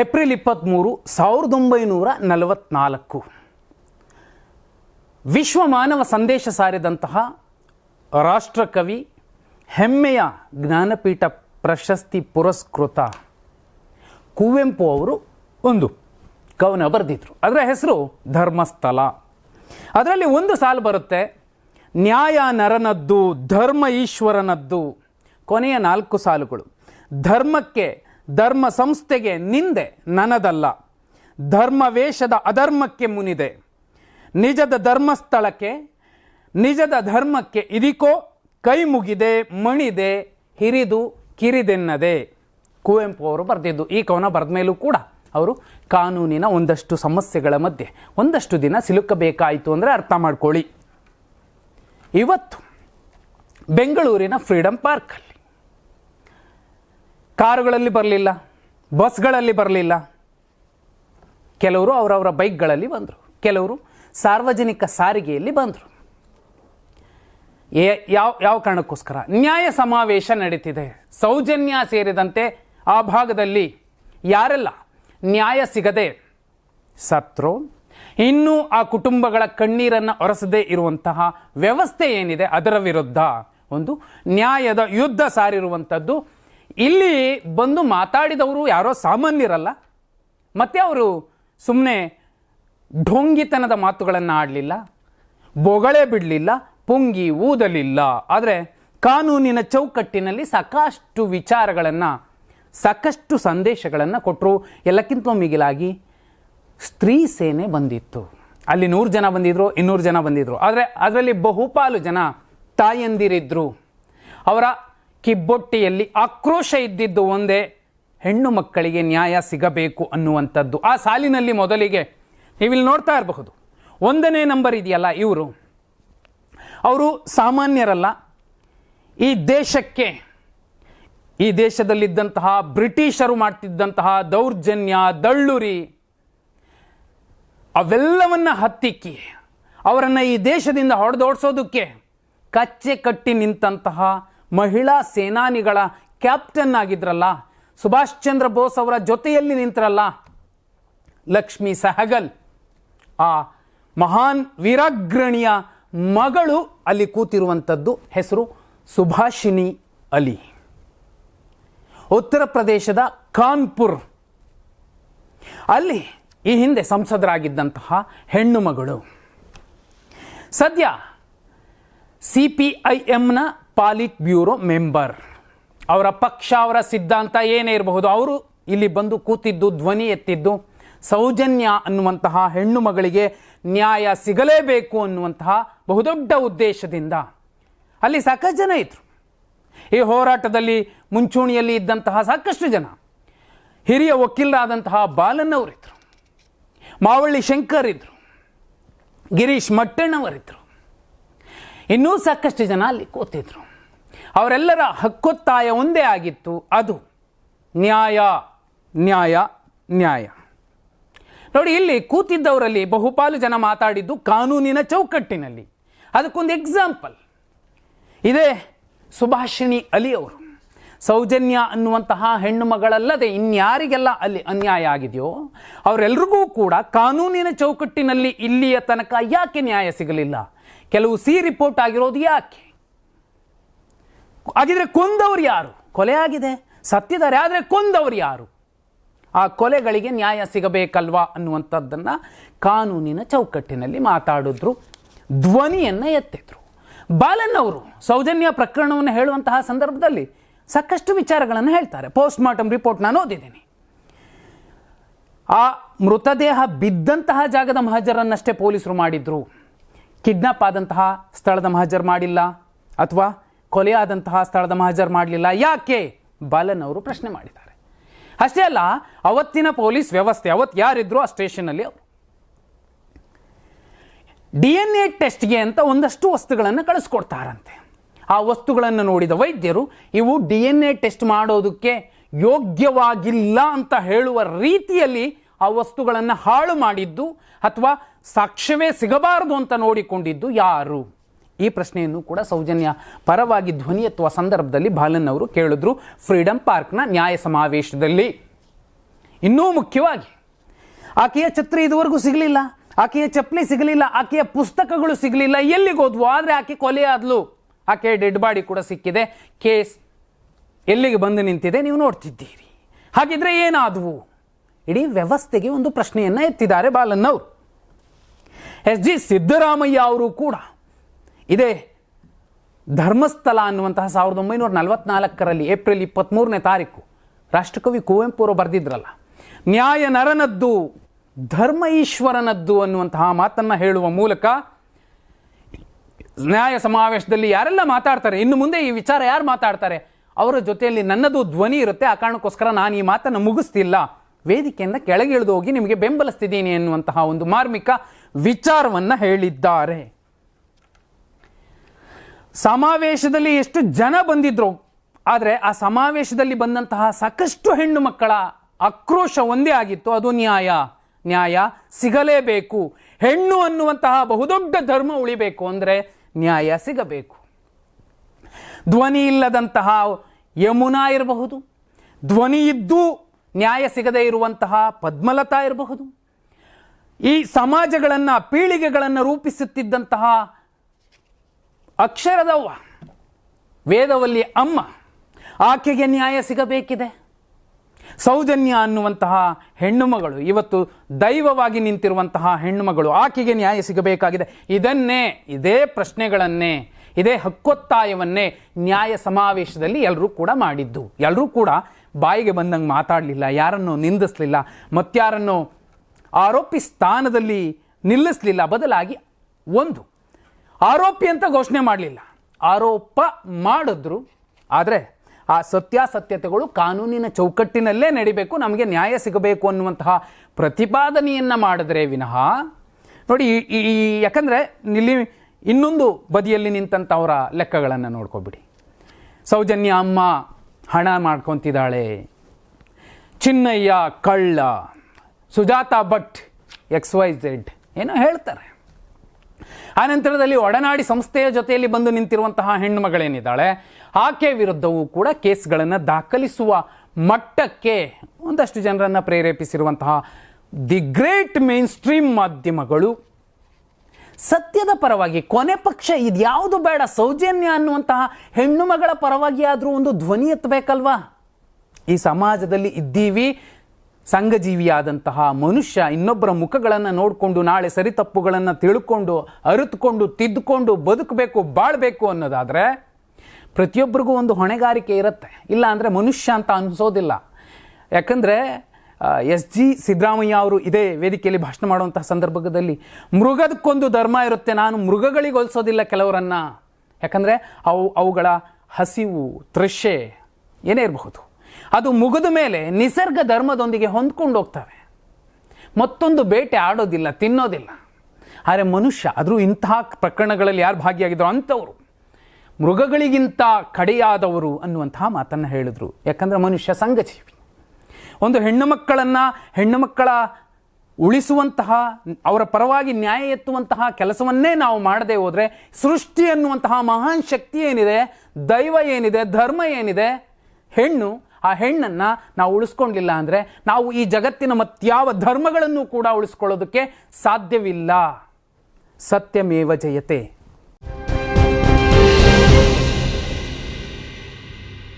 April ಇಪ್ಪತ್ತ್ಮೂರು ಸಾವಿರದ ಒಂಬೈನೂರ ನಲವತ್ನಾಲ್ಕು. ವಿಶ್ವ ಮಾನವ ಸಂದೇಶ ಸಾರಿದಂತಹ ರಾಷ್ಟ್ರಕವಿ ಹೆಮ್ಮೆಯ ಜ್ಞಾನಪೀಠ ಪ್ರಶಸ್ತಿ ಪುರಸ್ಕೃತ ಕುವೆಂಪು ಅವರು ಒಂದು ಕವನ ಬರೆದಿದ್ರು. ಅದರ ಹೆಸರು ಧರ್ಮಸ್ಥಳ. ಅದರಲ್ಲಿ ಒಂದು ಸಾಲು ಬರುತ್ತೆ, ನ್ಯಾಯ ನರನದ್ದು, ಧರ್ಮ ಈಶ್ವರನದ್ದು. ಕೊನೆಯ ನಾಲ್ಕು ಸಾಲುಗಳು. ಧರ್ಮಕ್ಕೆ ಧರ್ಮ ಸಂಸ್ಥೆಗೆ ನಿಂದೆ ನನದಲ್ಲ ಧರ್ಮ ವೇಷದ ಅಧರ್ಮಕ್ಕೆ ಮುನಿದೆ. ನಿಜದ ಧರ್ಮಸ್ಥಳಕ್ಕೆ, ನಿಜದ ಧರ್ಮಕ್ಕೆ ಇದಿಕೋ ಕೈ ಮುಗಿದೆ, ಮಣಿದೆ, ಹಿರಿದು ಕಿರಿದೆನ್ನದೆ. ಕುವೆಂಪು ಅವರು ಬರೆದಿದ್ದು ಈ ಕವನ ಬರೆದ ಮೇಲೂ ಕೂಡ ಅವರು ಕಾನೂನಿನ ಒಂದಷ್ಟು ಸಮಸ್ಯೆಗಳ ಮಧ್ಯೆ, ಒಂದಷ್ಟು ದಿನ ಸಿಲುಕಬೇಕಾಯಿತು ಅಂದರೆ ಅರ್ಥ ಮಾಡ್ಕೊಳ್ಳಿ. ಇವತ್ತು ಬೆಂಗಳೂರಿನ ಫ್ರೀಡಂ ಪಾರ್ಕಲ್ಲಿ ಕಾರುಗಳಲ್ಲಿ ಬರಲಿಲ್ಲ, ಬಸ್ಗಳಲ್ಲಿ ಬರಲಿಲ್ಲ. ಕೆಲವರು ಅವರವರ ಬೈಕ್ಗಳಲ್ಲಿ ಬಂದರು. ಕೆಲವರು ಸಾರ್ವಜನಿಕ ಸಾರಿಗೆಯಲ್ಲಿ ಬಂದರು. ಯಾವ ಯಾವ ಕಾರಣಕ್ಕೋಸ್ಕರ? ನ್ಯಾಯ ಸಮಾವೇಶ ನಡೀತಿದೆ. ಸೌಜನ್ಯ ಸೇರಿದಂತೆ ಆ ಭಾಗದಲ್ಲಿ ಯಾರೆಲ್ಲ ನ್ಯಾಯ ಸಿಗದೆ ಸತ್ರು ಇನ್ನೂ ಆ ಕುಟುಂಬಗಳ ಕಣ್ಣೀರನ್ನು ಒರೆಸದೇ ಇರುವಂತಹ ವ್ಯವಸ್ಥೆ ಏನಿದೆ ಅದರ ವಿರುದ್ಧ ಒಂದು ನ್ಯಾಯದ ಯುದ್ಧ ಸಾರಿರುವಂಥದ್ದು ಇಲ್ಲಿ ಬಂದು ಮಾತಾಡಿದವರು ಯಾರೋ ಸಾಮಾನ್ಯರಲ್ಲ, ಮತ್ತೆ ಅವರು ಸುಮ್ಮನೆ ಢೋಂಗಿತನದ ಮಾತುಗಳನ್ನು ಆಡಲಿಲ್ಲ, ಬೊಗಳೆ ಬಿಡಲಿಲ್ಲ, ಪುಂಗಿ ಊದಲಿಲ್ಲ. ಆದರೆ ಕಾನೂನಿನ ಚೌಕಟ್ಟಿನಲ್ಲಿ ಸಾಕಷ್ಟು ವಿಚಾರಗಳನ್ನು, ಸಾಕಷ್ಟು ಸಂದೇಶಗಳನ್ನು ಕೊಟ್ಟರು ಎಲ್ಲಕ್ಕಿಂತ ಮಿಗಿಲಾಗಿ ಸ್ತ್ರೀ ಸೇನೆ ಬಂದಿತ್ತು. ಅಲ್ಲಿ ನೂರು ಜನ ಬಂದಿದ್ರು, ಇನ್ನೂರು ಜನ ಬಂದಿದ್ರು. ಆದರೆ ಅದರಲ್ಲಿ ಬಹುಪಾಲು ಜನ ತಾಯಂದಿರಿದ್ರು. ಅವರ ಕಿಬ್ಬೊಟ್ಟೆಯಲ್ಲಿ ಆಕ್ರೋಶ ಇದ್ದಿದ್ದು ಒಂದೇ ಹೆಣ್ಣು ಮಕ್ಕಳಿಗೆ ನ್ಯಾಯ ಸಿಗಬೇಕು ಅನ್ನುವಂಥದ್ದು. ಆ ಸಾಲಿನಲ್ಲಿ ಮೊದಲಿಗೆ ನೀವಿಲ್ಲಿ ನೋಡ್ತಾ ಇರಬಹುದು. ಒಂದನೇ ನಂಬರ್ ಇದೆಯಲ್ಲ ಇವರು. ಅವರು ಸಾಮಾನ್ಯರಲ್ಲ. ಈ ದೇಶಕ್ಕೆ, ಈ ದೇಶದಲ್ಲಿದ್ದಂತಹ ಬ್ರಿಟಿಷರು ಮಾಡ್ತಿದ್ದಂತಹ ದೌರ್ಜನ್ಯ, ದಳ್ಳುರಿ, ಅವೆಲ್ಲವನ್ನ ಹತ್ತಿಕ್ಕಿ, ಅವರನ್ನು ಈ ದೇಶದಿಂದ ಹೊಡೆದೋಡ್ಸೋದಕ್ಕೆ ಕಚ್ಚೆ ಕಟ್ಟಿ ನಿಂತಹ ಮಹಿಳಾ ಸೇನಾನಿಗಳ ಕ್ಯಾಪ್ಟನ್ ಆಗಿದ್ರಲ್ಲ? ಸುಭಾಷ್ ಚಂದ್ರ ಬೋಸ್ ಅವರ ಜೊತೆಯಲ್ಲಿ ನಿಂತರಲ್ಲ? ಲಕ್ಷ್ಮಿ ಸಹಗಲ್. ಆ ಮಹಾನ್ ವೀರಾಗ್ರಣಿಯ ಮಗಳು ಅಲ್ಲಿ ಕೂತಿರುವಂಥದ್ದು ಹೆಸರು ಸುಭಾಷಿಣಿ ಅಲಿ. ಉತ್ತರ ಪ್ರದೇಶದ ಕಾನ್ಪುರ್. ಅಲ್ಲಿ ಈ ಹಿಂದೆ ಸಂಸದರಾಗಿದ್ದಂತಹ ಹೆಣ್ಣು ಮಗಳು ಸದ್ಯ ಸಿ ಪಿ ಐ ಎಮ್ನ ಪಾಲಿಟ್ ಬ್ಯೂರೋ ಮೆಂಬರ್. ಅವರ ಪಕ್ಷ, ಅವರ ಸಿದ್ಧಾಂತ ಏನೇ ಇರಬಹುದು, ಅವರು ಇಲ್ಲಿ ಬಂದು ಕೂತಿದ್ದು, ಧ್ವನಿ ಎತ್ತಿದ್ದು, ಸೌಜನ್ಯ ಅನ್ನುವಂತಹ ಹೆಣ್ಣು ಮಗಳಿಗೆ ನ್ಯಾಯ ಸಿಗಲೇಬೇಕು ಅನ್ನುವಂತಹ ಬಹುದೊಡ್ಡ ಉದ್ದೇಶದಿಂದ. ಅಲ್ಲಿ ಸಾಕಷ್ಟು ಜನ ಇದ್ರು. ಈ ಹೋರಾಟದಲ್ಲಿ ಮುಂಚೂಣಿಯಲ್ಲಿ ಇದ್ದಂತಹ ಸಾಕಷ್ಟು ಜನ. ಹಿರಿಯ ವಕೀಲರಾದಂತಹ ಬಾಲನ್ನವರಿದ್ದರು ಮಾವಳ್ಳಿ ಶಂಕರ್ ಇದ್ದರು ಗಿರೀಶ್ ಮಟ್ಟಣ್ಣವರಿದ್ದರು ಇನ್ನೂ ಸಾಕಷ್ಟು ಜನ ಅಲ್ಲಿ ಕೂತಿದ್ರು. ಅವರೆಲ್ಲರ ಹಕ್ಕೊತ್ತಾಯ ಒಂದೇ ಆಗಿತ್ತು, ಅದು ನ್ಯಾಯ ನ್ಯಾಯ ನ್ಯಾಯ. ನೋಡಿ, ಇಲ್ಲಿ ಕೂತಿದ್ದವರಲ್ಲಿ ಬಹುಪಾಲು ಜನ ಮಾತಾಡಿದ್ದು ಕಾನೂನಿನ ಚೌಕಟ್ಟಿನಲ್ಲಿ. ಅದಕ್ಕೊಂದು ಎಕ್ಸಾಂಪಲ್ ಇದೇ ಸುಭಾಷಿಣಿ ಅಲಿ ಅವರು. ಸೌಜನ್ಯ ಅನ್ನುವಂತಹ ಹೆಣ್ಣು ಮಗಳಲ್ಲದೆ ಇನ್ಯಾರಿಗೆಲ್ಲ ಅಲ್ಲಿ ಅನ್ಯಾಯ ಆಗಿದೆಯೋ, ಅವರೆಲ್ರಿಗೂ ಕೂಡ ಕಾನೂನಿನ ಚೌಕಟ್ಟಿನಲ್ಲಿ ಇಲ್ಲಿಯ ತನಕ ಯಾಕೆ ನ್ಯಾಯ ಸಿಗಲಿಲ್ಲ? ಕೆಲವು ಸಿ ರಿಪೋರ್ಟ್ ಆಗಿರೋದು ಯಾಕೆ? ಹಾಗಿದ್ರೆ ಕೊಂದವರು ಯಾರು? ಕೊಲೆ ಆಗಿದೆ. ಸತ್ತಿದ್ದಾರೆ, ಆದರೆ ಕೊಂದವರು ಯಾರು? ಆ ಕೊಲೆಗಳಿಗೆ ನ್ಯಾಯ ಸಿಗಬೇಕಲ್ವಾ ಅನ್ನುವಂಥದ್ದನ್ನು ಕಾನೂನಿನ ಚೌಕಟ್ಟಿನಲ್ಲಿ ಮಾತಾಡಿದ್ರು, ಧ್ವನಿಯನ್ನು ಎತ್ತಿದ್ರು. ಬಾಲನ್ ಅವರು ಸೌಜನ್ಯ ಪ್ರಕರಣವನ್ನು ಹೇಳುವಂತಹ ಸಂದರ್ಭದಲ್ಲಿ ಸಾಕಷ್ಟು ವಿಚಾರಗಳನ್ನು ಹೇಳ್ತಾರೆ. ಪೋಸ್ಟ್ ಮಾರ್ಟಮ್ ರಿಪೋರ್ಟ್ ನಾನು ಓದಿದ್ದೀನಿ. ಆ ಮೃತದೇಹ ಬಿದ್ದಂತಹ ಜಾಗದ ಮಹಜರನ್ನಷ್ಟೇ ಪೊಲೀಸರು ಮಾಡಿದ್ರು. ಕಿಡ್ನಾಪ್ ಆದಂತಹ ಸ್ಥಳದ ಮಹಜರ್ ಮಾಡಿಲ್ಲ ಅಥವಾ ಕೊಲೆಯಾದಂತಹ ಸ್ಥಳದ ಮಹಜರ್ ಮಾಡಲಿಲ್ಲ. ಯಾಕೆ? ಬಾಲನ್ ಅವರು ಪ್ರಶ್ನೆ ಮಾಡಿದ್ದಾರೆ. ಅಷ್ಟೇ ಅಲ್ಲ, ಅವತ್ತಿನ ಪೊಲೀಸ್ ವ್ಯವಸ್ಥೆ ಅವತ್ತು ಯಾರಿದ್ರು ಆ ಸ್ಟೇಷನಲ್ಲಿ ಅವರು. ಡಿ ಎನ್ ಎ ಟೆಸ್ಟ್ಗೆ ಅಂತ ಒಂದಷ್ಟು ವಸ್ತುಗಳನ್ನು ಕಳಿಸ್ಕೊಡ್ತಾರಂತೆ. ಆ ವಸ್ತುಗಳನ್ನು ನೋಡಿದ ವೈದ್ಯರು, ಇವು ಡಿ ಎನ್ ಎ ಟೆಸ್ಟ್ ಮಾಡೋದಕ್ಕೆ ಯೋಗ್ಯವಾಗಿಲ್ಲ ಅಂತ ಹೇಳುವ ರೀತಿಯಲ್ಲಿ ಆ ವಸ್ತುಗಳನ್ನು ಹಾಳು ಮಾಡಿದ್ದು ಅಥವಾ ಸಾಕ್ಷ್ಯವೇ ಸಿಗಬಾರದು ಅಂತ ನೋಡಿಕೊಂಡಿದ್ದು ಯಾರು? ಈ ಪ್ರಶ್ನೆಯನ್ನು ಕೂಡ ಸೌಜನ್ಯ ಪರವಾಗಿ ಧ್ವನಿ ಎತ್ತುವ ಸಂದರ್ಭದಲ್ಲಿ ಬಾಲನ್ ಅವರು ಕೇಳಿದ್ರು ಫ್ರೀಡಂ ಪಾರ್ಕ್ನ ನ್ಯಾಯ ಸಮಾವೇಶದಲ್ಲಿ. ಇನ್ನೂ ಮುಖ್ಯವಾಗಿ, ಆಕೆಯ ಛತ್ರಿ ಇದುವರೆಗೂ ಸಿಗಲಿಲ್ಲ, ಆಕೆಯ ಚಪ್ಪಲಿ ಸಿಗಲಿಲ್ಲ, ಆಕೆಯ ಪುಸ್ತಕಗಳು ಸಿಗಲಿಲ್ಲ, ಎಲ್ಲಿಗೆ ಹೋದ್ವು? ಆದರೆ ಆಕೆ ಕೊಲೆ ಆದ್ಲು. ಆಕೆಯ ಡೆಡ್ ಬಾಡಿ ಕೂಡ ಸಿಕ್ಕಿದೆ. ಕೇಸ್ ಎಲ್ಲಿಗೆ ಬಂದು ನಿಂತಿದೆ ನೀವು ನೋಡ್ತಿದ್ದೀರಿ. ಹಾಗಿದ್ರೆ ಏನಾದವು? ಇಡೀ ವ್ಯವಸ್ಥೆಗೆ ಒಂದು ಪ್ರಶ್ನೆಯನ್ನು ಎತ್ತಿದ್ದಾರೆ ಬಾಲನ್ನವರು ಎಸ್ ಜಿ ಸಿದ್ದರಾಮಯ್ಯ ಅವರು ಕೂಡ ಇದೇ ಧರ್ಮಸ್ಥಳ ಅನ್ನುವಂತಹ ಸಾವಿರದ ಒಂಬೈನೂರ ನಲವತ್ನಾಲ್ಕರಲ್ಲಿ ಏಪ್ರಿಲ್ ಇಪ್ಪತ್ತ್ಮೂರನೇ ತಾರೀಕು ರಾಷ್ಟ್ರಕವಿ ಕುವೆಂಪು ಅವರು ಬರೆದಿದ್ರಲ್ಲ, ನ್ಯಾಯ ನರನದ್ದು, ಧರ್ಮ ಈಶ್ವರನದ್ದು ಅನ್ನುವಂತಹ ಮಾತನ್ನು ಹೇಳುವ ಮೂಲಕ ನ್ಯಾಯ ಸಮಾವೇಶದಲ್ಲಿ ಯಾರೆಲ್ಲ ಮಾತಾಡ್ತಾರೆ, ಇನ್ನು ಮುಂದೆ ಈ ವಿಚಾರ ಯಾರು ಮಾತಾಡ್ತಾರೆ, ಅವರ ಜೊತೆಯಲ್ಲಿ ನನ್ನದು ಧ್ವನಿ ಇರುತ್ತೆ, ಆ ಕಾರಣಕ್ಕೋಸ್ಕರ ನಾನು ಈ ಮಾತನ್ನು ಮುಗಿಸ್ತಿಲ್ಲ, ವೇದಿಕೆಯಿಂದ ಕೆಳಗಿಳಿದು ಹೋಗಿ ನಿಮಗೆ ಬೆಂಬಲಿಸ್ತಿದ್ದೀನಿ ಎನ್ನುವಂತಹ ಒಂದು ಮಾರ್ಮಿಕ ವಿಚಾರವನ್ನು ಹೇಳಿದ್ದಾರೆ. ಸಮಾವೇಶದಲ್ಲಿ ಎಷ್ಟು ಜನ ಬಂದಿದ್ರು, ಆದರೆ ಆ ಸಮಾವೇಶದಲ್ಲಿ ಬಂದಂತಹ ಸಾಕಷ್ಟು ಹೆಣ್ಣು ಮಕ್ಕಳ ಆಕ್ರೋಶ ಒಂದೇ ಆಗಿತ್ತು. ಅದು ನ್ಯಾಯ. ನ್ಯಾಯ ಸಿಗಲೇಬೇಕು. ಹೆಣ್ಣು ಅನ್ನುವಂತಹ ಬಹುದೊಡ್ಡ ಧರ್ಮ ಉಳಿಬೇಕು ಅಂದರೆ ನ್ಯಾಯ ಸಿಗಬೇಕು. ಧ್ವನಿ ಇಲ್ಲದಂತಹ ಯಮುನಾ ಇರಬಹುದು. ಧ್ವನಿ ಇದ್ದು ನ್ಯಾಯ ಸಿಗದೇ ಇರುವಂತಹ ಪದ್ಮಲತಾ ಇರಬಹುದು. ಈ ಸಮಾಜಗಳನ್ನು, ಪೀಳಿಗೆಗಳನ್ನು ರೂಪಿಸುತ್ತಿದ್ದಂತಹ ಅಕ್ಷರದವ್ವ ವೇದವಲ್ಲಿ ಅಮ್ಮ, ಆಕೆಗೆ ನ್ಯಾಯ ಸಿಗಬೇಕಿದೆ. ಸೌಜನ್ಯ ಅನ್ನುವಂತಹ ಹೆಣ್ಣುಮಗಳು ಇವತ್ತು ದೈವವಾಗಿ ನಿಂತಿರುವಂತಹ ಹೆಣ್ಣುಮಗಳು ಆಕೆಗೆ ನ್ಯಾಯ ಸಿಗಬೇಕಾಗಿದೆ. ಇದನ್ನೇ, ಇದೇ ಪ್ರಶ್ನೆಗಳನ್ನೇ, ಇದೇ ಹಕ್ಕೊತ್ತಾಯವನ್ನೇ ನ್ಯಾಯ ಸಮಾವೇಶದಲ್ಲಿ ಎಲ್ಲರೂ ಕೂಡ ಮಾಡಿದ್ದು. ಎಲ್ಲರೂ ಕೂಡ ಬಾಯಿಗೆ ಬಂದಂಗೆ ಮಾತಾಡಲಿಲ್ಲ, ಯಾರನ್ನು ನಿಂದಿಸಲಿಲ್ಲ ಮತ್ಯಾರನ್ನು ಆರೋಪಿ ಸ್ಥಾನದಲ್ಲಿ ನಿಲ್ಲಿಸಲಿಲ್ಲ, ಬದಲಾಗಿ ಒಂದು. ಆರೋಪಿ ಅಂತ ಘೋಷಣೆ ಮಾಡಲಿಲ್ಲ. ಆರೋಪ ಮಾಡಿದ್ರು, ಆದರೆ ಆ ಸತ್ಯಾಸತ್ಯತೆಗಳು ಕಾನೂನಿನ ಚೌಕಟ್ಟಿನಲ್ಲೇ ನಡಿಬೇಕು, ನಮಗೆ ನ್ಯಾಯ ಸಿಗಬೇಕು ಅನ್ನುವಂತಹ ಪ್ರತಿಪಾದನೆಯನ್ನು ಮಾಡಿದ್ರೆ ವಿನಃ, ನೋಡಿ, ಈ- ಯಾಕಂದರೆ ಇಲ್ಲಿ ಇನ್ನೊಂದು ಬದಿಯಲ್ಲಿ ನಿಂತಂಥವರ ಲೆಕ್ಕಗಳನ್ನು ನೋಡ್ಕೊಬಿಡಿ. ಸೌಜನ್ಯ ಅಮ್ಮ ಹಣ ಮಾಡ್ಕೊತಿದ್ದಾಳೆ. ಚಿನ್ನಯ್ಯ ಕಳ್ಳ. Sujatha Bhat X Y Z ಏನೋ ಹೇಳ್ತಾರೆ. ಆ ನಂತರದಲ್ಲಿ ಒಡನಾಡಿ ಸಂಸ್ಥೆಯ ಜೊತೆಯಲ್ಲಿ ಬಂದು ನಿಂತಿರುವಂತಹ ಹೆಣ್ಣು ಮಗಳೇನಿದ್ದಾಳೆ, ಆಕೆ ವಿರುದ್ಧವೂ ಕೂಡ ಕೇಸ್ಗಳನ್ನು ದಾಖಲಿಸುವ ಮಟ್ಟಕ್ಕೆ ಒಂದಷ್ಟು ಜನರನ್ನು ಪ್ರೇರೇಪಿಸಿರುವಂತಹ ದಿ ಗ್ರೇಟ್ ಮೇನ್ ಸ್ಟ್ರೀಮ್ ಮಾಧ್ಯಮಗಳು ಸತ್ಯದ ಪರವಾಗಿ ಕೊನೆ ಪಕ್ಷ ಇದ್ಯಾವುದು ಬೇಡ, ಸೌಜನ್ಯ ಅನ್ನುವಂತಹ ಹೆಣ್ಣು ಮಗಳ ಪರವಾಗಿ ಆದರೂ ಒಂದು ಧ್ವನಿ ಎತ್ತಬೇಕಲ್ವಾ? ಈ ಸಮಾಜದಲ್ಲಿ ಇದ್ದೀವಿ ಸಂಘಜೀವಿಯಾದಂತಹ ಮನುಷ್ಯ ಇನ್ನೊಬ್ಬರ ಮುಖಗಳನ್ನು ನೋಡಿಕೊಂಡು ನಾಳೆ ಸರಿ ತಪ್ಪುಗಳನ್ನು ತಿಳ್ಕೊಂಡು, ಅರಿತುಕೊಂಡು ತಿದ್ದುಕೊಂಡು ಬದುಕಬೇಕು, ಬಾಳಬೇಕು ಅನ್ನೋದಾದರೆ ಪ್ರತಿಯೊಬ್ಬರಿಗೂ ಒಂದು ಹೊಣೆಗಾರಿಕೆ ಇರುತ್ತೆ. ಇಲ್ಲ ಅಂದರೆ ಮನುಷ್ಯ ಅಂತ ಅನಿಸೋದಿಲ್ಲ. ಯಾಕಂದರೆ ಎಸ್ ಜಿ ಸಿದ್ದರಾಮಯ್ಯ ಅವರು ಇದೇ ವೇದಿಕೆಯಲ್ಲಿ ಭಾಷಣ ಮಾಡುವಂತಹ ಸಂದರ್ಭದಲ್ಲಿ, ಮೃಗದಕ್ಕೊಂದು ಧರ್ಮ ಇರುತ್ತೆ, ನಾನು ಮೃಗಗಳಿಗೆ ಹೋಲಿಸೋದಿಲ್ಲ ಕೆಲವರನ್ನು. ಯಾಕಂದರೆ ಅವು ಅವುಗಳ ಹಸಿವು ತೃಷೆ ಏನೇ ಇರಬಹುದು. ಅದು ಮುಗಿದ ಮೇಲೆ ನಿಸರ್ಗ ಧರ್ಮದೊಂದಿಗೆ ಹೊಂದ್ಕೊಂಡು ಹೋಗ್ತವೆ. ಮತ್ತೊಂದು ಬೇಟೆ ಆಡೋದಿಲ್ಲ, ತಿನ್ನೋದಿಲ್ಲ. ಆದರೆ ಮನುಷ್ಯ, ಆದರೂ ಇಂತಹ ಪ್ರಕರಣಗಳಲ್ಲಿ ಯಾರು ಭಾಗಿಯಾಗಿದ್ರು ಅಂಥವರು. ಮೃಗಗಳಿಗಿಂತ ಕಡೆಯಾದವರು ಅನ್ನುವಂತಹ ಮಾತನ್ನು ಹೇಳಿದ್ರು. ಯಾಕಂದರೆ ಮನುಷ್ಯ ಸಂಘಜೀವಿ. ಒಂದು ಹೆಣ್ಣು ಮಕ್ಕಳನ್ನು, ಹೆಣ್ಣು ಮಕ್ಕಳ ಉಳಿಸುವಂತಹ, ಅವರ ಪರವಾಗಿ ನ್ಯಾಯ ಎತ್ತುವಂತಹ ಕೆಲಸವನ್ನೇ ನಾವು ಮಾಡದೆ ಹೋದರೆ, ಸೃಷ್ಟಿ ಅನ್ನುವಂತಹ ಮಹಾನ್ ಶಕ್ತಿ ಏನಿದೆ, ದೈವ ಏನಿದೆ, ಧರ್ಮ ಏನಿದೆ, ಹೆಣ್ಣು ಆ ಹೆಣ್ಣನ್ನು ನಾವು ಉಳಿಸ್ಕೊಂಡಿಲ್ಲ ಅಂದರೆ ನಾವು ಈ ಜಗತ್ತಿನ ಮತ್ಯಾವ ಧರ್ಮಗಳನ್ನು ಕೂಡ ಉಳಿಸ್ಕೊಳ್ಳೋದಕ್ಕೆ ಸಾಧ್ಯವಿಲ್ಲ. ಸತ್ಯಮೇವ ಜಯತೆ.